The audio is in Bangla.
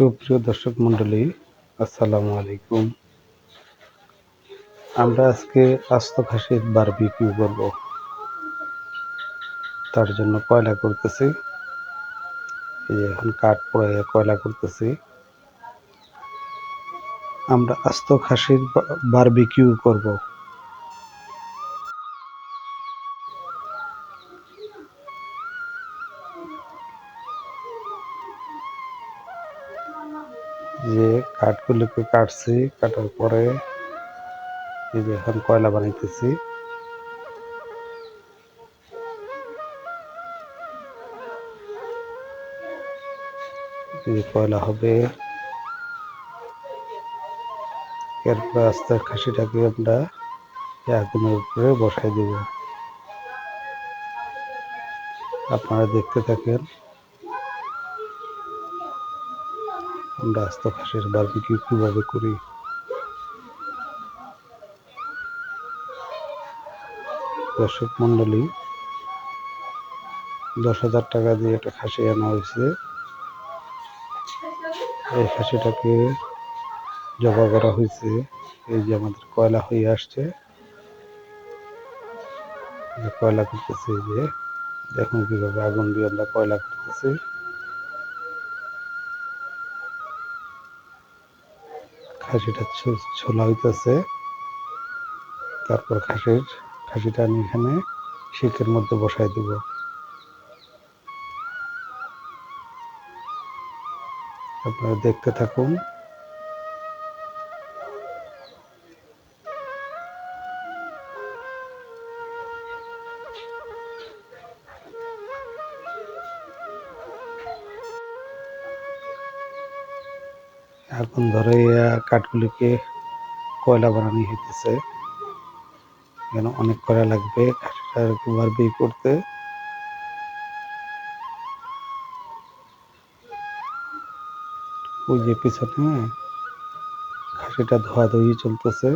সুপ্রিয় দর্শক মন্ডলী আসসালামু আলাইকুম। আমরা আজকে আস্ত খাসির বারবিকিউ করব। তার জন্য কয়লা করতেছি। এই যে এখন কাঠ পড়ে কয়লা করতেছি। আমরা আস্ত খাসির বারবিকিউ করব। যে কাঠগুলোকে কাটছি, কাটার পরে এই যে এখন কয়লা বানাইতেছি। কয়লা হবে। এরপরে আস্তে খাসিটাকে আমরা আগুনের উপরে বসাই দেব। আপনারা দেখতে থাকেন। আমরা আস্ত খাসির বারবিকিউ কীভাবে করি? দর্শক মন্ডলী দশ হাজার টাকা দিয়ে একটা খাসি আনা হয়েছে। এই খাসিটাকে জবা করা হয়েছে। এই যে আমাদের কয়লা হয়ে আসছে। কয়লা করতেছে যে। দেখুন কীভাবে আগুন দিয়ে আমরা কয়লা করতেছি। খাসিটা ছোলা হইতেছে। তারপর খাসির খাসিটা আমি এখানে শিকের মধ্যে বসাই দেব। আপনারা দেখতে থাকুন। আগুন ধরে কাঠগুলিকে কয়লা বানানো হইতেছে। যেন অনেক কয়লা লাগবে খাসিটার বারবি করতে। ওই যে পিছনে খাসিটা ধোয়া ধুই চলতেছে।